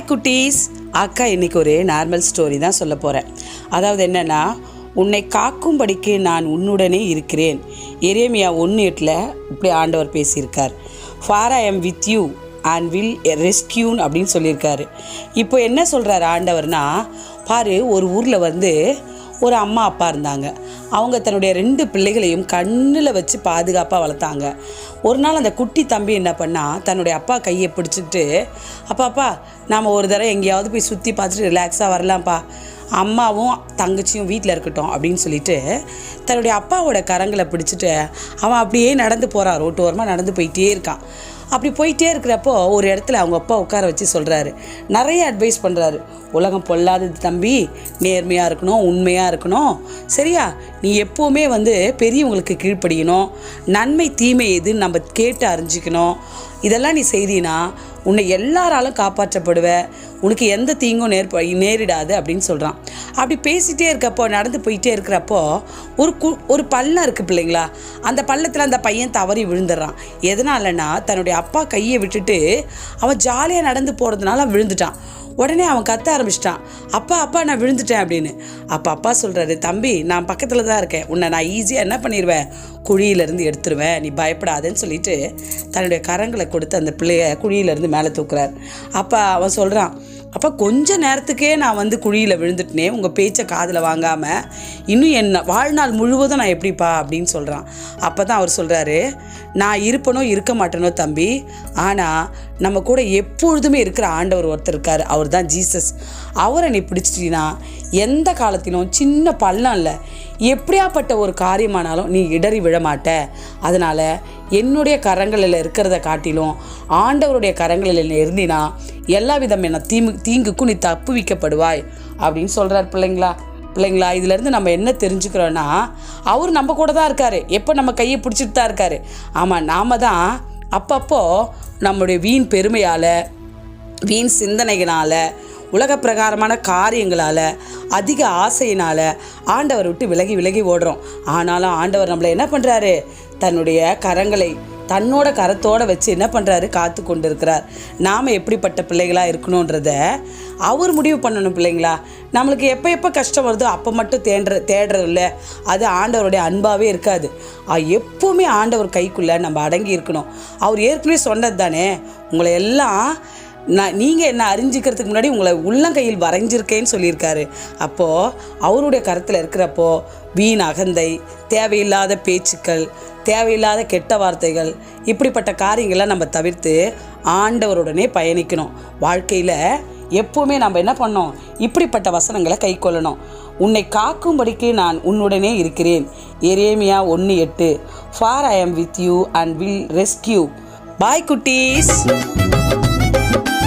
Hi குட்டீஸ். அக்கா இன்னைக்கு ஒரு நார்மல் ஸ்டோரி தான் சொல்ல போகிறேன் அதாவது என்னென்னா உன்னை காக்கும்படிக்கு நான் உன்னுடனே இருக்கிறேன். எரேமியா ஒன்று எட்டில் இப்படி ஆண்டவர் பேசியிருக்கார். For I am with you and will ரெஸ்கியூன் அப்படின்னு சொல்லியிருக்காரு. இப்போ என்ன சொல்கிறார் ஆண்டவர்னா பாரு ஒரு ஊரில் வந்து ஒரு அம்மா அப்பா இருந்தாங்க. அவங்க தன்னுடைய ரெண்டு பிள்ளைகளையும் கண்ணில் வச்சு பாதுகாப்பாக வளர்த்தாங்க. ஒரு நாள் அந்த குட்டி தம்பி என்ன பண்ணா தன்னுடைய அப்பா கையை பிடிச்சிட்டு அப்பாப்பா நாம் ஒரு தடவை எங்கேயாவது போய் சுற்றி பார்த்துட்டு ரிலாக்ஸாக வரலாம்ப்பா. அம்மாவும் தங்கச்சியும் வீட்டில் இருக்கட்டும் அப்படின்னு சொல்லிட்டு தன்னுடைய அப்பாவோட கரங்களை பிடிச்சிட்டு அவன் அப்படியே நடந்து போகிறான் ரோட்டு ஓரமாக நடந்து போயிட்டே இருக்கான். அப்படி போயிட்டே இருக்கிறப்போ ஒரு இடத்துல அவங்க அப்பா உட்கார வச்சு சொல்கிறாரு நிறைய அட்வைஸ் பண்ணுறாரு உலகம் பொல்லாதது தம்பி நேர்மையாக இருக்கணும் உண்மையாக இருக்கணும். சரியா? நீ எப்போவுமே வந்து பெரியவங்களுக்கு கீழ்ப்படியணும். நன்மை தீமை எதுன்னு நம்ம கேட்டு அறிஞ்சிக்கணும். இதெல்லாம் நீ செய்தீன்னா உன்னை எல்லாராலும் காப்பாற்றப்படுவ. உனக்கு எந்த தீங்கும் நேர்ப நேரிடாது அப்படின்னு சொல்கிறான் அப்படி பேசிகிட்டே இருக்கப்போ நடந்து போயிட்டே இருக்கிறப்போ ஒரு கு ஒரு பள்ளம் இருக்குது பிள்ளைங்களா? அந்த பள்ளத்தில் அந்த பையன் தவறி விழுந்துடுறான். எதனாலன்னா தன்னுடைய அப்பா கையை விட்டுட்டு அவன் ஜாலியாக நடந்து போகிறதுனால விழுந்துட்டான். உடனே அவன் கத்த ஆரம்பிச்சிட்டான். அப்பா அப்பா நான் விழுந்துட்டேன் அப்படின்னு. அப்போ அப்பா சொல்கிறாரு தம்பி நான் பக்கத்தில் தான் இருக்கேன். உன்னை நான் ஈஸியாக என்ன பண்ணிடுவேன் குழியிலேருந்து எடுத்துருவேன். நீ பயப்படாதேன்னு சொல்லிட்டு தன்னுடைய கரங்களை கொடுத்து அந்த பிள்ளைய குழியிலேருந்து மேலே தூக்குறார். அப்போ அவன் சொல்கிறான் அப்போ கொஞ்ச நேரத்துக்கே நான் வந்து குழியில் விழுந்துட்டனே உங்கள் பேச்சை காதில் வாங்காமல் இன்னும் என்ன வாழ்நாள் முழுவதும் நான் எப்படிப்பா அப்படின்னு சொல்கிறான் அப்போ தான் அவர் சொல்கிறாரு நான் இருப்பனோ இருக்க மாட்டேனோ தம்பி ஆனால் நம்ம கூட எப்பொழுதுமே இருக்கிற ஆண்டவர் ஒருத்தர் இருக்கார் அவர் தான் ஜீசஸ். அவரை நீ பிடிச்சிட்டீங்கன்னா எந்த காலத்திலும் சின்ன பள்ளம் இல்லை எப்படியாப்பட்ட ஒரு காரியமானாலும் நீ இடறி விழமாட்ட அதனால் என்னுடைய கரங்களில் இருக்கிறத காட்டிலும் ஆண்டவருடைய கரங்களில் இருந்தினா எல்லா விதமான தீமு தீங்குக்கும் நீ தப்பு வைக்கப்படுவாய் அப்படின்னு சொல்கிறார் பிள்ளைங்களா. பிள்ளைங்களா இதுலேருந்து நம்ம என்ன தெரிஞ்சுக்கிறோன்னா அவர் நம்ம கூட தான் இருக்கார். எப்போ நம்ம கையை பிடிச்சிட்டு தான் இருக்கார். ஆமாம் நாம தான் அப்பப்போ நம்முடைய வீண் பெருமையால் வீண் சிந்தனைகளால் உலக பிரகாரமான காரியங்களால் அதிக ஆசையினால் ஆண்டவர் விட்டு விலகி விலகி ஓடுறோம். ஆனாலும் ஆண்டவர் நம்மளை என்ன பண்ணுறாரு தன்னுடைய கரங்களை தன்னோட கரத்தோடு வச்சு என்ன பண்ணுறாரு காத்து கொண்டு இருக்கிறார் நாம் எப்படிப்பட்ட பிள்ளைகளாக இருக்கணுன்றத அவர் முடிவு பண்ணணும் பிள்ளைங்களா? நம்மளுக்கு எப்போ எப்போ கஷ்டம் வருதோ அப்போ மட்டும் தேடுற தேடுறது இல்லை அது ஆண்டவருடைய அன்பாகவே இருக்காது. எப்போவுமே ஆண்டவர் கைக்குள்ளே நம்ம அடங்கி இருக்கணும். அவர் ஏற்கனவே சொன்னது தானே உங்களை எல்லாம் நான் நீங்கள் என்ன அறிஞ்சிக்கிறதுக்கு முன்னாடி உங்களை உள்ளங்கையில் வரைஞ்சிருக்கேன்னு சொல்லியிருக்காரு. அப்போது அவருடைய கருத்தில் இருக்கிறப்போ வீண் அகந்தை தேவையில்லாத பேச்சுக்கள் தேவையில்லாத கெட்ட வார்த்தைகள் இப்படிப்பட்ட காரியங்களை நம்ம தவிர்த்து ஆண்டவருடனே பயணிக்கணும். வாழ்க்கையில் எப்போவுமே நம்ம என்ன பண்ணோம் இப்படிப்பட்ட வசனங்களை கை கொள்ளணும். உன்னை காக்கும்படிக்கு நான் உன்னுடனே இருக்கிறேன். எரேமியா ஒன்று எட்டு. For I am with you and will rescue bye குட்டீஸ். Música